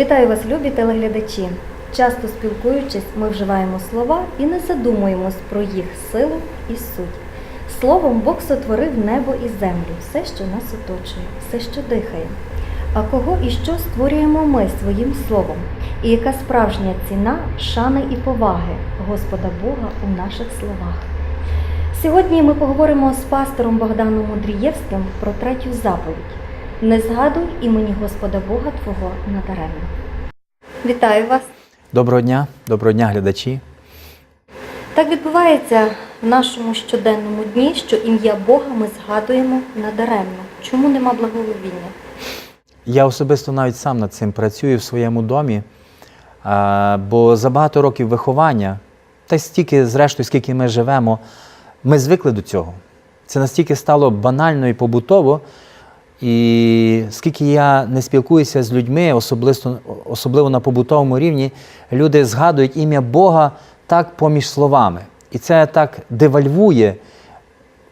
Вітаю вас, любі телеглядачі. Часто спілкуючись, ми вживаємо слова і не задумуємось про їх силу і суть. Словом, Бог сотворив небо і землю, все, що нас оточує, все, що дихає. А кого і що створюємо ми своїм словом? І яка справжня ціна шани і поваги Господа Бога у наших словах? Сьогодні ми поговоримо з пастором Богданом Мудрієвським про третю заповідь. Не згадуй імені Господа Бога Твого надаремно. Вітаю вас! Доброго дня, доброго дня, глядачі. Так відбувається в нашому щоденному дні, що ім'я Бога ми згадуємо надаремно. Чому нема благовоління? Я особисто навіть сам над цим працюю в своєму домі, бо за багато років виховання, та стільки, зрештою, скільки ми живемо, ми звикли до цього. Це настільки стало банально і побутово. І скільки я не спілкуюся з людьми, особливо, особливо на побутовому рівні, люди згадують ім'я Бога так поміж словами. І це так девальвує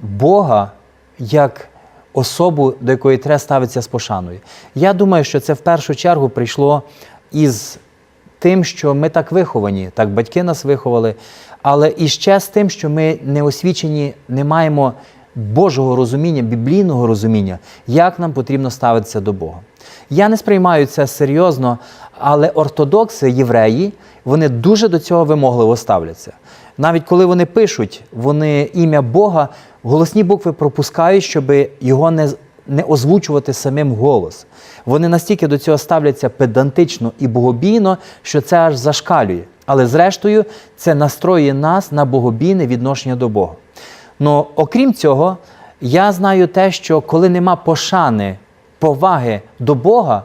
Бога як особу, до якої треба ставитися з пошаною. Я думаю, що це в першу чергу прийшло із тим, що ми так виховані, так батьки нас виховали, але і ще з тим, що ми не освічені, не маємо Божого розуміння, біблійного розуміння, як нам потрібно ставитися до Бога. Я не сприймаю це серйозно, але ортодокси, євреї, вони дуже до цього вимогливо ставляться. Навіть коли вони пишуть, вони ім'я Бога, голосні букви пропускають, щоб його не, не озвучувати самим голос. Вони настільки до цього ставляться педантично і богобійно, що це аж зашкалює. Але зрештою, це настроює нас на богобійне відношення до Бога. Ну, окрім цього, я знаю те, що коли нема пошани, поваги до Бога,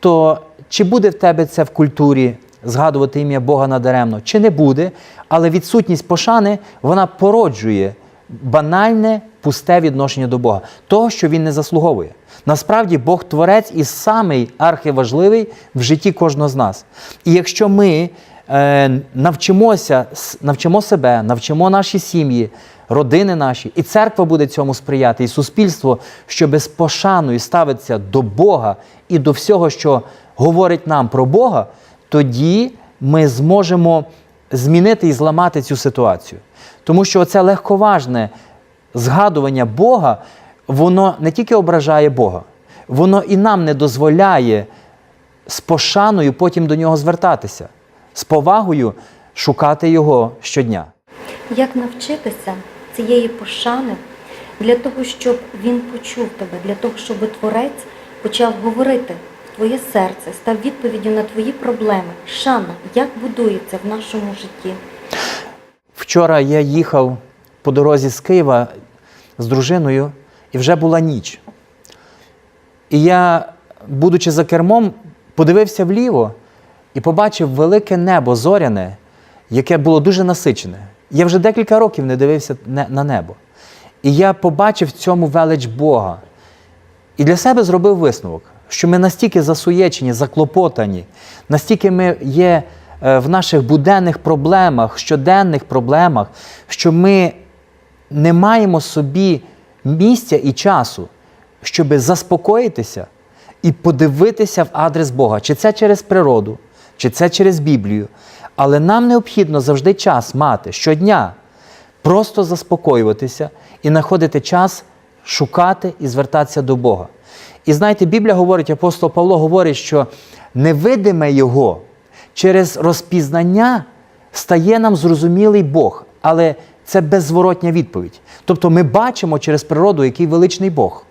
то чи буде в тебе це в культурі згадувати ім'я Бога надаремно, чи не буде, але відсутність пошани вона породжує банальне, пусте відношення до Бога, того, що він не заслуговує. Насправді Бог творець і самий архиважливий в житті кожного з нас. І якщо ми е, навчимося, навчимо себе, навчимо наші сім'ї, родини наші, і церква буде цьому сприяти, і суспільство, щоб з пошаною ставитися до Бога і до всього, що говорить нам про Бога, тоді ми зможемо змінити і зламати цю ситуацію. Тому що це легковажне згадування Бога, воно не тільки ображає Бога, воно і нам не дозволяє з пошаною потім до нього звертатися, з повагою шукати його щодня. Як навчитися цієї пошани для того, щоб він почув тебе, для того, щоб Творець почав говорити в твоє серце, став відповіддю на твої проблеми? Шана, як будується в нашому житті? Вчора я їхав по дорозі з Києва з дружиною, і вже була ніч. І я, будучи за кермом, подивився вліво і побачив велике небо зоряне, яке було дуже насичене. Я вже декілька років не дивився на небо. І я побачив в цьому велич Бога. І для себе зробив висновок, що ми настільки засуєчені, заклопотані, настільки ми є е, в наших буденних проблемах, щоденних проблемах, що ми не маємо собі місця і часу, щоб заспокоїтися і подивитися в адрес Бога, чи це через природу, чи це через Біблію. Але нам необхідно завжди час мати щодня, просто заспокоюватися і знаходити час шукати і звертатися до Бога. І знаєте, Біблія говорить, апостол Павло говорить, що невидиме Його через розпізнання стає нам зрозумілий Бог, але це беззворотня відповідь. Тобто ми бачимо через природу, який величний Бог.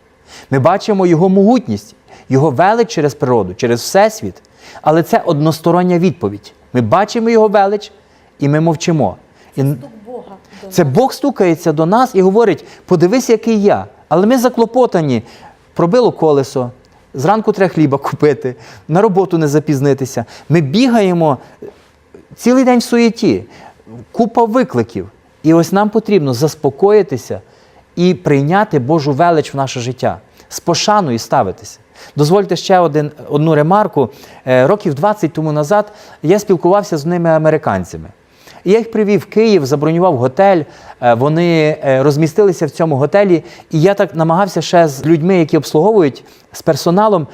Ми бачимо Його могутність, Його велич через природу, через Всесвіт. Але це одностороння відповідь. Ми бачимо Його велич і ми мовчимо. Стук Бога це Бог стукається до нас і говорить: подивись, який я. Але ми заклопотані, пробило колесо, зранку треба хліба купити, на роботу не запізнитися. Ми бігаємо цілий день в суєті, купа викликів. І ось нам потрібно заспокоїтися і прийняти Божу велич в наше життя, з пошаною ставитися. Дозвольте ще один, одну ремарку. Е, Років 20 тому назад я спілкувався з ними американцями. Я їх привів в Київ, забронював готель. е, Вони е, розмістилися в цьому готелі, і я так намагався ще з людьми, які обслуговують з персоналом,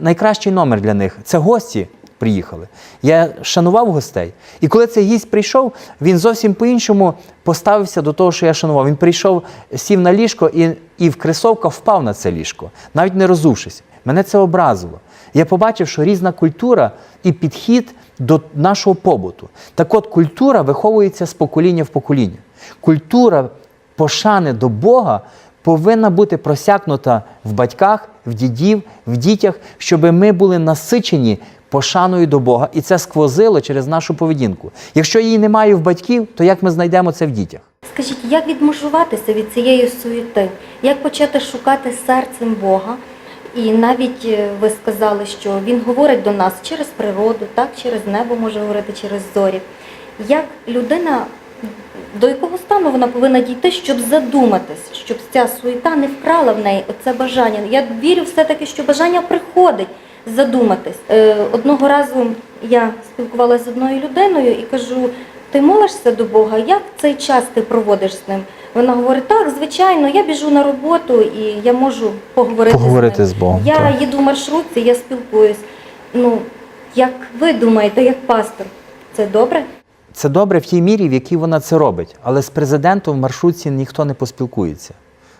найкращий номер для них це гості. приїхали. Я шанував гостей. І коли цей гість прийшов, він зовсім по-іншому поставився до того, що я шанував. Він прийшов, сів на ліжко і, і в кресовка впав на це ліжко, навіть не розувшись. Мене це образило. Я побачив, що різна культура і підхід до нашого побуту. Так от культура виховується з покоління в покоління. Культура пошани до Бога повинна бути просякнута в батьках, в дідів, в дітях, щоб ми були насичені пошаною до Бога, і це сквозило через нашу поведінку. Якщо її немає в батьків, то як ми знайдемо це в дітях? Скажіть, як відмежуватися від цієї суєти? Як почати шукати серцем Бога? І навіть е, ви сказали, що Він говорить до нас через природу, так, через небо може говорити, через зорі. Як людина, до якого стану вона повинна дійти, щоб задуматись, щоб ця суєта не вкрала в неї оце бажання? Я вірю все-таки, що бажання приходить задуматись. Е, одного разу я спілкувалася з одною людиною і кажу: ти молишся до Бога, як цей час ти проводиш з ним? Вона говорить, так, звичайно, я біжу на роботу і я можу поговорити, Поговорити з з ним. Богом, Я так. їду в маршрутці, я спілкуюсь. Ну, як ви думаєте, як пастор, це добре? Це добре в тій мірі, в якій вона це робить. Але з президентом в маршрутці ніхто не поспілкується.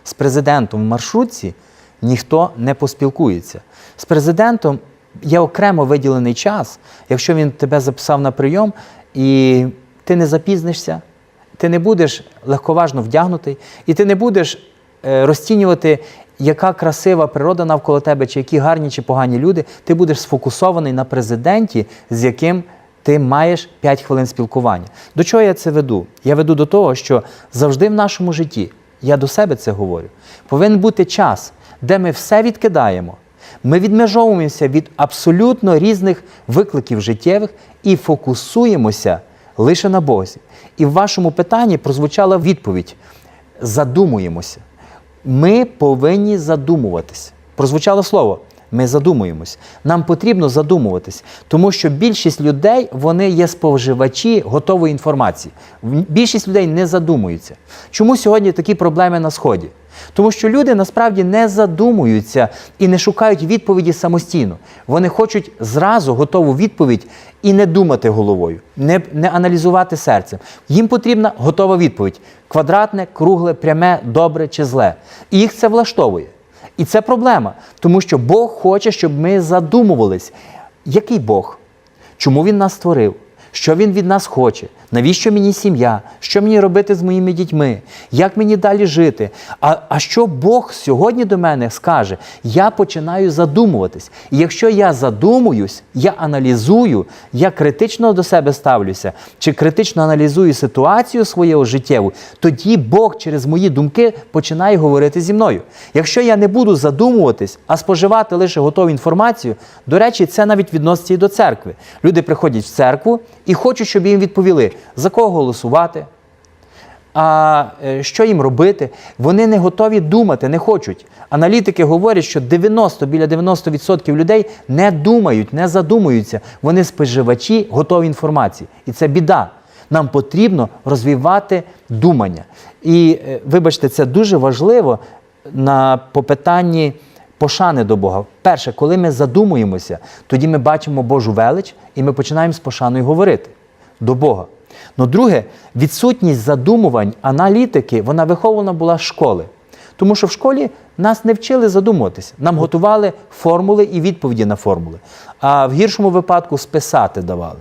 З президентом в маршрутці ніхто не поспілкується. З президентом є окремо виділений час, якщо він тебе записав на прийом, і ти не запізнишся, ти не будеш легковажно вдягнутий, і ти не будеш е, розцінювати, яка красива природа навколо тебе, чи які гарні чи погані люди. Ти будеш сфокусований на президенті, з яким ти маєш 5 хвилин спілкування. До чого я це веду? Я веду до того, що завжди в нашому житті, я до себе це говорю, повинен бути час, де ми все відкидаємо. Ми відмежовуємося від абсолютно різних викликів життєвих і фокусуємося лише на Бозі. І в вашому питанні прозвучала відповідь: задумуємося. Ми повинні задумуватись. Прозвучало слово. Ми задумуємось. Нам потрібно задумуватись, тому що більшість людей вони є споживачі готової інформації. Більшість людей не задумуються. Чому сьогодні такі проблеми на сході? Тому що люди насправді не задумуються і не шукають відповіді самостійно. Вони хочуть зразу готову відповідь і не думати головою, не, не аналізувати серцем. Їм потрібна готова відповідь: квадратне, кругле, пряме, добре чи зле. І їх це влаштовує. І це проблема, тому що Бог хоче, щоб ми задумувались, який Бог, чому Він нас створив, що Він від нас хоче, навіщо мені сім'я, що мені робити з моїми дітьми, як мені далі жити. А, а що Бог сьогодні до мене скаже? Я починаю задумуватись. І якщо я задумуюсь, я аналізую, я критично до себе ставлюся, чи критично аналізую ситуацію свою життєву, тоді Бог через мої думки починає говорити зі мною. Якщо я не буду задумуватись, а споживати лише готову інформацію, до речі, це навіть відноситься і до церкви. Люди приходять в церкву і хочуть, щоб їм відповіли, за кого голосувати, а е, що їм робити? Вони не готові думати, не хочуть. Аналітики говорять, що 90, біля 90% людей не думають, не задумуються. Вони споживачі готової інформації. І це біда. Нам потрібно розвивати думання. І е, вибачте, це дуже важливо на по питанні пошани до Бога. Перше, коли ми задумуємося, тоді ми бачимо Божу велич і ми починаємо з пошаною говорити до Бога. Ну, друге, відсутність задумувань, аналітики, вона вихована була з школи. Тому що в школі нас не вчили задумуватися. Нам готували формули і відповіді на формули. А в гіршому випадку списати давали.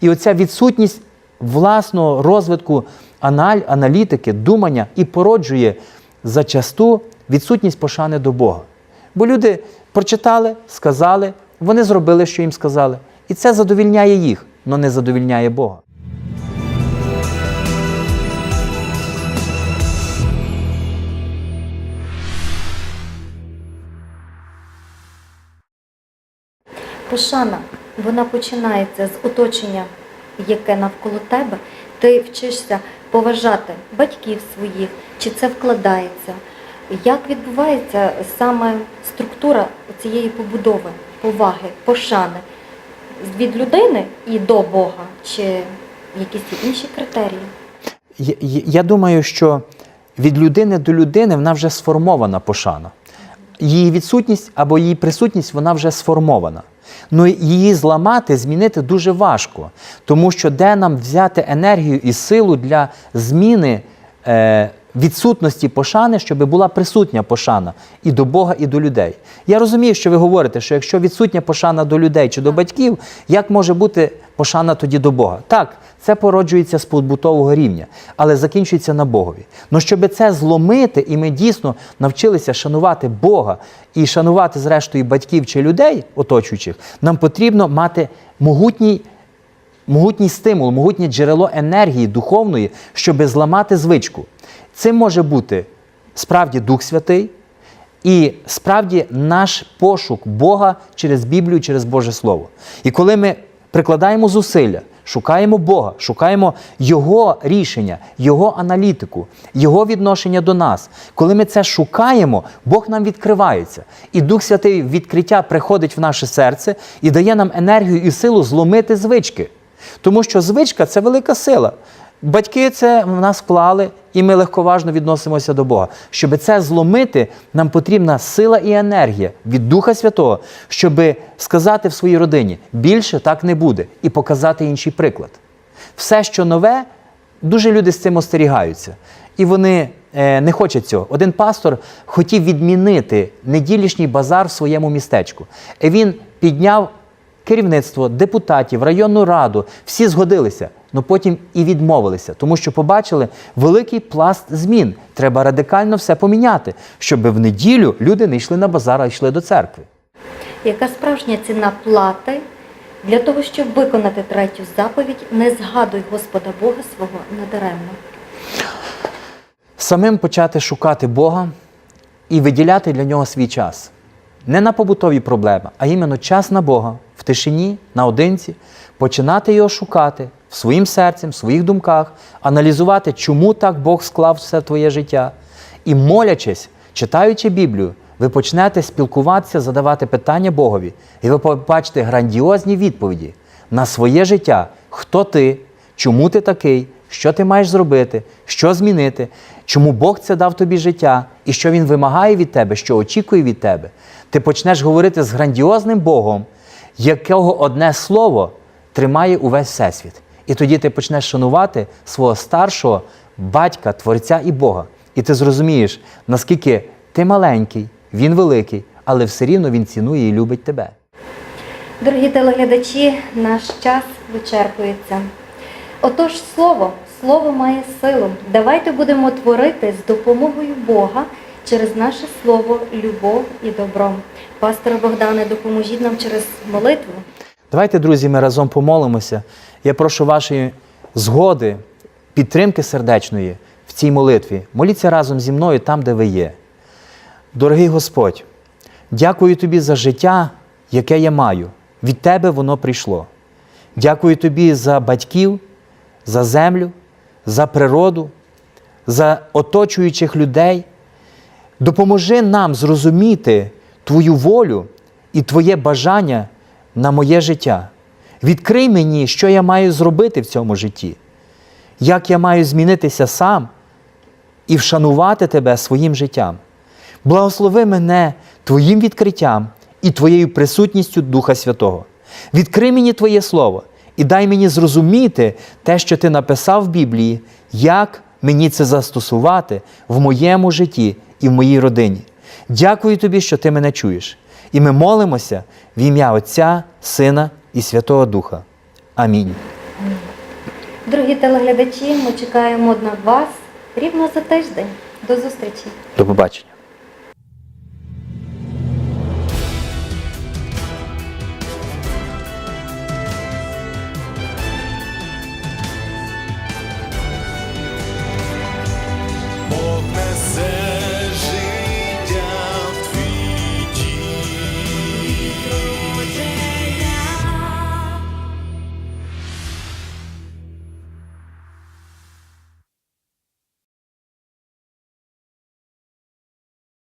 І оця відсутність власного розвитку аналь, аналітики, думання і породжує зачасту відсутність пошани до Бога. Бо люди прочитали, сказали, вони зробили, що їм сказали. І це задовільняє їх, але не задовільняє Бога. Пошана, вона починається з оточення, яке навколо тебе. Ти вчишся поважати батьків своїх, чи це вкладається? Як відбувається саме структура цієї побудови, поваги, пошани від людини і до Бога, чи якісь інші критерії? Я, я- думаю, що від людини до людини вона вже сформована пошана. Її відсутність або її присутність вона вже сформована. Ну її зламати, змінити дуже важко, тому що де нам взяти енергію і силу для зміни е, відсутності пошани, щоб була присутня пошана і до Бога, і до людей. Я розумію, що ви говорите, що якщо відсутня пошана до людей чи до батьків, як може бути пошана тоді до Бога? Так, це породжується з побутового рівня, але закінчується на Богові. Ну щоб це зломити, і ми дійсно навчилися шанувати Бога і шанувати, зрештою, батьків чи людей, оточуючих, нам потрібно мати могутній могутній стимул, могутнє джерело енергії духовної, щоб зламати звичку. Цим може бути справді Дух Святий і справді наш пошук Бога через Біблію, через Боже Слово. І коли ми прикладаємо зусилля, шукаємо Бога, шукаємо Його рішення, Його аналітику, Його відношення до нас. Коли ми це шукаємо, Бог нам відкривається. І Дух Святий відкриття приходить в наше серце і дає нам енергію і силу зломити звички. Тому що звичка це велика сила. Батьки це в нас вклали, і ми легковажно відносимося до Бога. Щоб це зломити, нам потрібна сила і енергія від Духа Святого, щоб сказати в своїй родині більше так не буде, і показати інший приклад. Все, що нове, дуже люди з цим остерігаються. І вони е, не хочуть цього. Один пастор хотів відмінити неділішній базар в своєму містечку. І він підняв керівництво, депутатів, районну раду, всі згодилися, але потім і відмовилися, тому що побачили великий пласт змін. Треба радикально все поміняти, щоб в неділю люди не йшли на базар, а йшли до церкви. Яка справжня ціна плати для того, щоб виконати третю заповідь, не згадуй Господа Бога свого надаремно. Самим почати шукати Бога і виділяти для нього свій час. Не на побутові проблеми, а іменно час на Бога в тишині, наодинці, починати його шукати своїм серцем, в своїх думках, аналізувати, чому так Бог склав все твоє життя. І молячись, читаючи Біблію, ви почнете спілкуватися, задавати питання Богові, і ви побачите грандіозні відповіді на своє життя, хто ти, чому ти такий, що ти маєш зробити, що змінити, чому Бог це дав тобі життя, і що Він вимагає від тебе, що очікує від тебе. Ти почнеш говорити з грандіозним Богом, якого одне слово тримає увесь всесвіт. І тоді ти почнеш шанувати свого старшого батька, Творця і Бога. І ти зрозумієш, наскільки ти маленький, він великий, але все рівно він цінує і любить тебе. Дорогі телеглядачі, наш час вичерпується. Отож, слово, слово має силу. Давайте будемо творити з допомогою Бога через наше слово, любов і добро. Пасторе Богдане, допоможіть нам через молитву. Давайте, друзі, ми разом помолимося. Я прошу вашої згоди, підтримки сердечної в цій молитві. Моліться разом зі мною там, де ви є. Дорогий Господь, дякую Тобі за життя, яке я маю. Від Тебе воно прийшло. Дякую Тобі за батьків, за землю, за природу, за оточуючих людей. Допоможи нам зрозуміти Твою волю і Твоє бажання на моє життя. Відкрий мені, що я маю зробити в цьому житті, як я маю змінитися сам і вшанувати Тебе своїм життям. Благослови мене Твоїм відкриттям і Твоєю присутністю Духа Святого. Відкрий мені Твоє Слово і дай мені зрозуміти те, що Ти написав в Біблії, як мені це застосувати в моєму житті і в моїй родині. Дякую тобі, що ти мене чуєш. І ми молимося в ім'я Отця, Сина і Святого Духа. Амінь. Дорогі телеглядачі, ми чекаємо на вас рівно за тиждень. До зустрічі! До побачення.